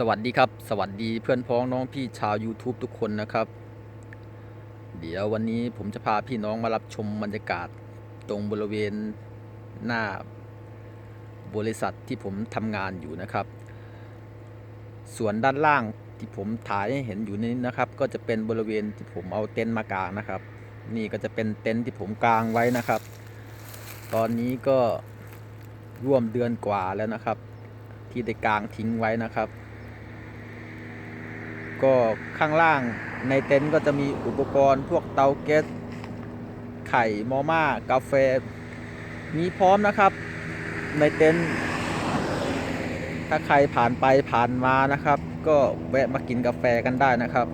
สวัสดีครับ สวัสดีเพื่อนพ้องน้องพี่ชาว YouTube ทุกคนนะครับ เดี๋ยววันนี้ผมจะพาพี่น้องมารับชมบรรยากาศตรงบริเวณหน้าบริษัทที่ผมทำงานอยู่นะครับ ส่วนด้านล่างที่ผมถ่ายให้เห็นอยู่นี้นะครับ ก็จะเป็นบริเวณที่ผมเอาเต็นท์มากางนะครับ นี่ก็จะเป็นเต็นท์ที่ผมกางไว้นะครับ ตอนนี้ก็ร่วมเดือนกว่าแล้วนะครับ ที่ได้กางทิ้งไว้นะครับ ก็ข้างล่างในเต็นท์ก็จะมีอุปกรณ์ พวกเตาแก๊สไข่มอม่ากาแฟ มีพร้อมนะครับ ในเต็นท์ถ้าใครผ่านไปผ่านมานะครับ ก็แวะมากินกาแฟกันได้นะครับ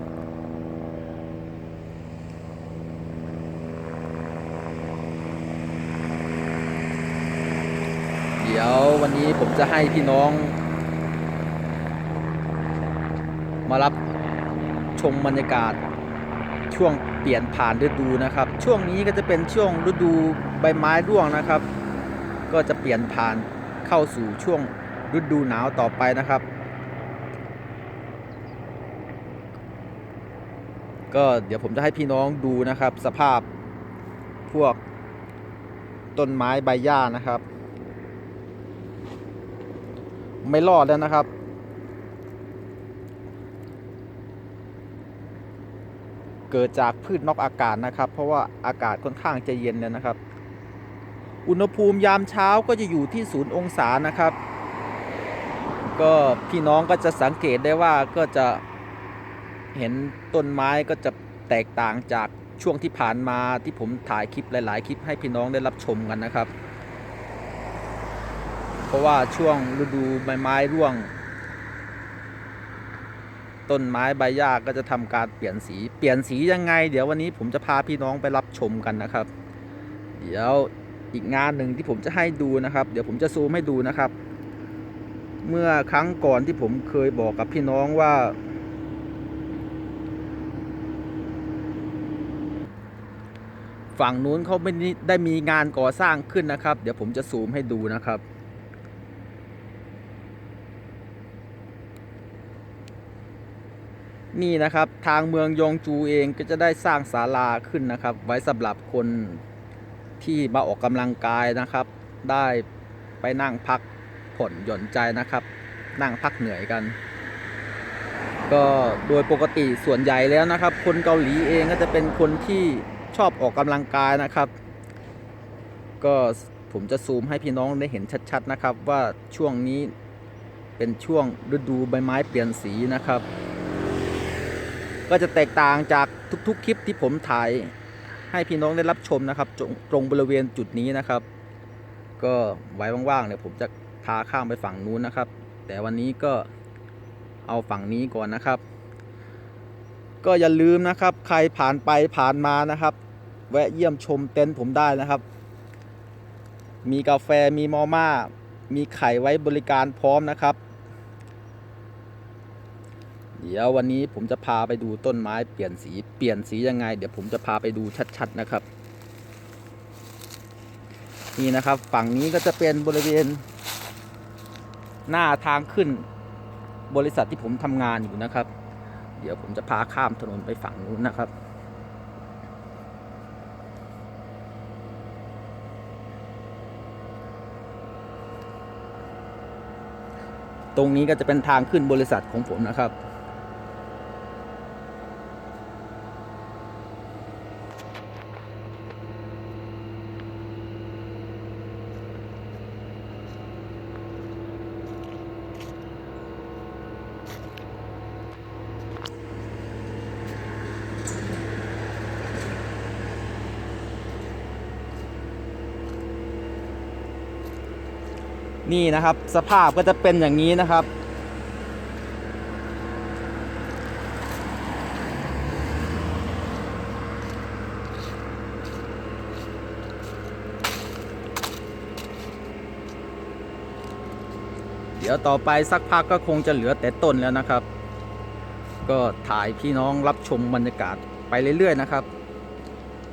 เดี๋ยววันนี้ผมจะให้พี่น้อง มารับ ชมบรรยากาศช่วงเปลี่ยนผ่านฤดูนะครับ ช่วงนี้ก็จะเป็นช่วงฤดูใบไม้ร่วงนะครับ ก็จะเปลี่ยนผ่านเข้าสู่ช่วงฤดูหนาวต่อไปนะครับ ก็เดี๋ยวผมจะให้พี่น้องดูนะครับ สภาพพวกต้นไม้ใบหญ้านะครับ ไม่รอดแล้วนะครับ เกิดจากพืชนอกอากาศนะครับ เพราะว่าอากาศค่อนข้างจะเย็นแล้วนะครับ อุณหภูมิยามเช้าก็จะอยู่ที่ศูนย์องศานะครับ ก็พี่น้องก็จะสังเกตได้ว่าก็จะเห็นต้นไม้ก็จะแตกต่างจากช่วงที่ผ่านมาที่ผมถ่ายคลิปหลาย ๆ คลิปให้พี่น้องได้รับชมกันนะครับ เพราะว่าช่วงฤดูใบไม้ร่วง ต้นไม้ใบหญ้าก็จะทำการเปลี่ยนสีเปลี่ยนสียังไง เดี๋ยววันนี้ผมจะพาพี่น้องไปรับชมกันนะครับ เดี๋ยวอีกงานหนึ่งที่ผมจะให้ดูนะครับ เดี๋ยวผมจะซูมให้ดูนะครับ เมื่อครั้งก่อนที่ผมเคยบอกกับพี่น้องว่า ฝั่งนู้นเขาไม่ได้มีงานก่อสร้างขึ้นนะครับ เดี๋ยวผมจะซูมให้ดูนะครับ นี่นะครับทางเมืองยองจูเองก็จะได้สร้างศาลาขึ้นนะครับ ไว้สำหรับคนที่มาออกกำลังกายนะครับ ได้ไปนั่งพักผ่อนหย่อนใจนะครับ นั่งพักเหนื่อยกัน ก็โดยปกติส่วนใหญ่แล้วนะครับ คนเกาหลีเองก็จะเป็นคนที่ชอบออกกำลังกายนะครับ ก็ผมจะซูมให้พี่น้องได้เห็นชัดๆนะครับ ว่าช่วงนี้เป็นช่วงฤดูใบไม้เปลี่ยนสีนะครับ ก็จะแตกต่างจากทุกๆ คลิปที่ผมถ่ายให้พี่น้องได้รับชมนะครับตรงตรงบริเวณจุดนี้นะครับ ก็ไว้ว่างๆเนี่ยผมจะพาข้ามไปฝั่งนู้นนะครับ แต่วันนี้ก็เอาฝั่งนี้ก่อนนะครับ ก็อย่าลืมนะครับ ใครผ่านไปผ่านมานะครับ แวะเยี่ยมชมเต็นท์ผมได้นะครับ มีกาแฟมีมอม่ามีไข่ไว้บริการพร้อมนะครับ เดี๋ยววันนี้ผมจะพาไปดูต้นไม้เปลี่ยนสีเปลี่ยนสียังไง เดี๋ยวผมจะพาไปดูชัดๆนะครับ นี่นะครับ ฝั่งนี้ก็จะเป็นบริเวณ หน้าทางขึ้น บริษัทที่ผมทำงานอยู่นะครับ เดี๋ยวผมจะพาข้ามถนนไปฝั่งนู้นนะครับตรงนี้ก็จะเป็นทางขึ้นบริษัทของผมนะครับ นี่นะครับ สภาพก็จะเป็นอย่างนี้นะครับ เดี๋ยวต่อไปสักพักก็คงจะเหลือแต่ต้นแล้วนะครับ ก็ถ่ายพี่น้องรับชมบรรยากาศไปเรื่อยๆนะครับ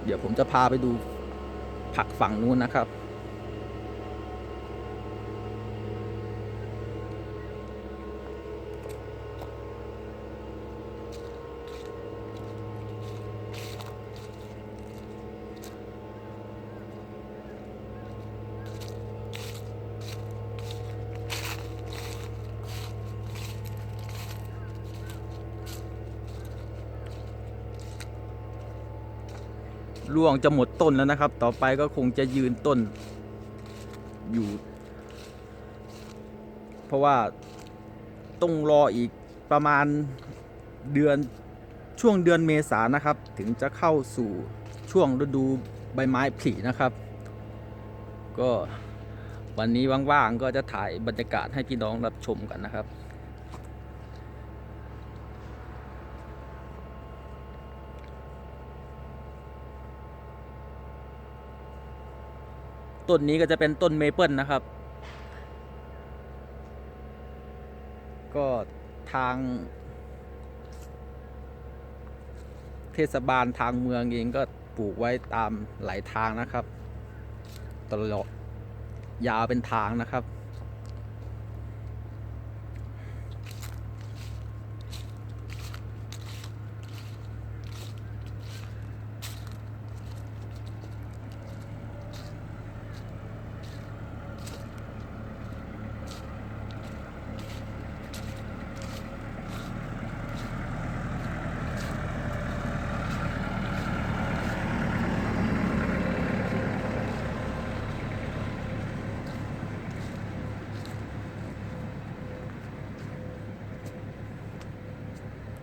เดี๋ยวผมจะพาไปดูผักฝั่งนู้นนะครับ ร่วงจะหมดต้นแล้วนะครับ ต่อไปก็คงจะยืนต้นอยู่ เพราะว่าต้องรออีกประมาณเดือนช่วงเดือนเมษานะครับ ถึงจะเข้าสู่ช่วงฤดูใบไม้ผลินะครับ ก็วันนี้ว่างๆก็จะถ่ายบรรยากาศให้พี่น้องรับชมกันนะครับ ต้นนี้ก็จะเป็นต้นเมเปิลนะครับ ก็ทาง เทศบาลทางเมืองเองก็ปลูกไว้ตามหลายทางนะครับ ตลอดยาวเป็นทางนะครับ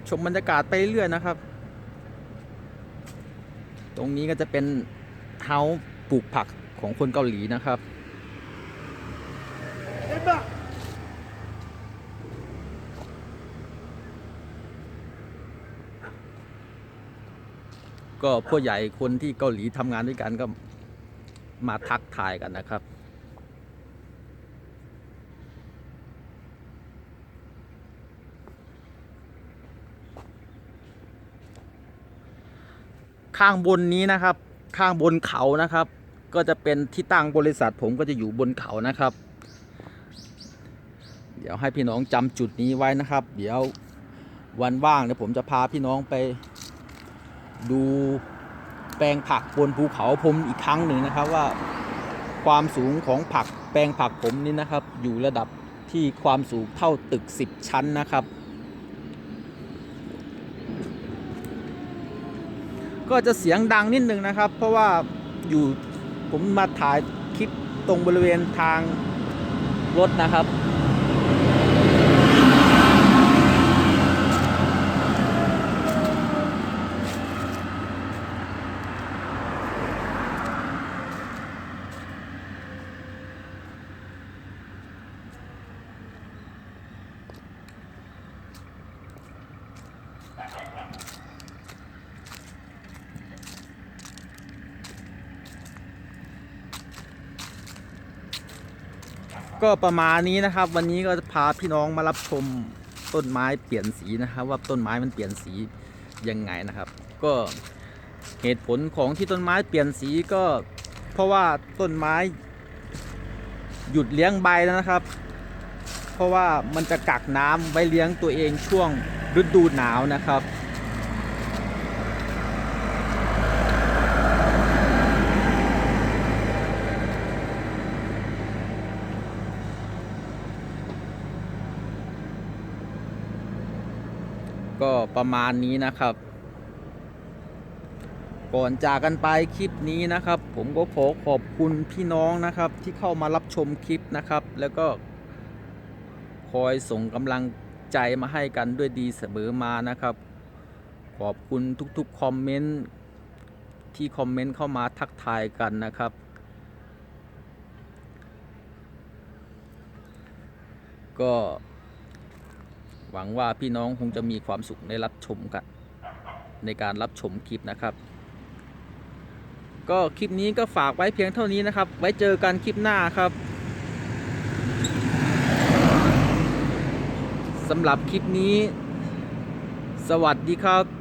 ชมบรรยากาศไปเรื่อยนะครับ ตรงนี้ก็จะเป็นเฮาส์ปลูกผักของคนเกาหลีนะครับก็ผู้ใหญ่คนที่เกาหลีทำงานด้วยกันก็มาทักทายกันนะครับ ข้างบนนี้นะครับ ข้างบนเขานะครับ ก็จะเป็นที่ตั้งบริษัท ผมก็จะอยู่บนเขานะครับ เดี๋ยวให้พี่น้องจำจุดนี้ไว้นะครับ เดี๋ยววันว่างเดี๋ยวผมจะพาพี่น้องไปดูแปลงผักบนภูเขาผมอีกครั้งหนึ่งนะครับว่าความสูงของผักแปลงผักผมนี่นะครับ อยู่ระดับที่ความสูงเท่าตึก 10 ชั้นนะครับ ก็จะเสียงดังนิดนึงนะครับ เพราะว่าอยู่ผมมาถ่ายคลิปตรงบริเวณทางรถนะครับ ก็ประมาณนี้นะครับ วันนี้ก็จะพาพี่น้องมารับชมต้นไม้เปลี่ยนสีนะครับ ว่าต้นไม้มันเปลี่ยนสียังไงนะครับ ก็เหตุผลของที่ต้นไม้เปลี่ยนสีก็เพราะว่าต้นไม้ หยุดเลี้ยงใบแล้วนะครับ เพราะว่ามันจะกักน้ำไว้เลี้ยงตัวเองช่วงฤดูหนาวนะครับ ก็ ประมาณนี้นะครับ ก่อนจากกันไปคลิปนี้นะครับ ผมก็ขอขอบคุณพี่น้องนะครับ ที่เข้ามารับชมคลิปนะครับ แล้วก็คอยส่งกำลังใจมาให้กันด้วยดีเสมอมานะครับ ขอบคุณทุกๆคอมเมนต์ที่คอมเมนต์เข้ามาทักทายกันนะครับ ก็ วังว่าพี่น้องคงจะมีความสุขในรับชมกันในการรับชมคลิปนะครับ ก็คลิปนี้ก็ฝากไว้เพียงเท่านี้นะครับ ไว้เจอกันคลิปหน้าครับสำหรับคลิปนี้ สวัสดีครับ